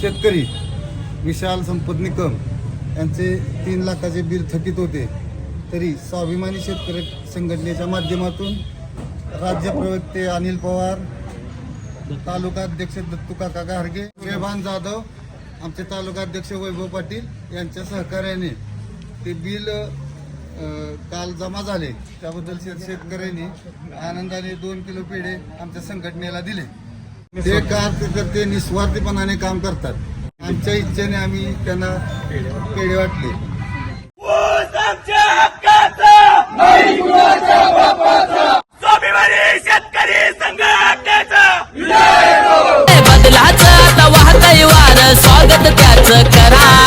शेतकरी विशाल संपत निकम यांचे तीन लाखाचे बिल थकीत होते. तरी स्वाभिमानी शेतकरी संघटनेच्या माध्यमातून राज्य प्रवक्ते अनिल पवार तालुका अध्यक्ष दत्तू काका गारगे रेभान जाधव आमचे तालुका अध्यक्ष वैभव पाटील यांच्या सहकार्याने ते बिल काल जमा झाले. त्याबद्दल शेतकऱ्यांनी आनंदाने दोन किलो पेढे आमच्या संघटनेला दिले. ते का ते निस्वार्थीपणाने काम करतात. आमच्या इच्छेने आम्ही त्यांना पेढे वाटले बदलाचं आता वाहतय वार. स्वागत त्याच करा.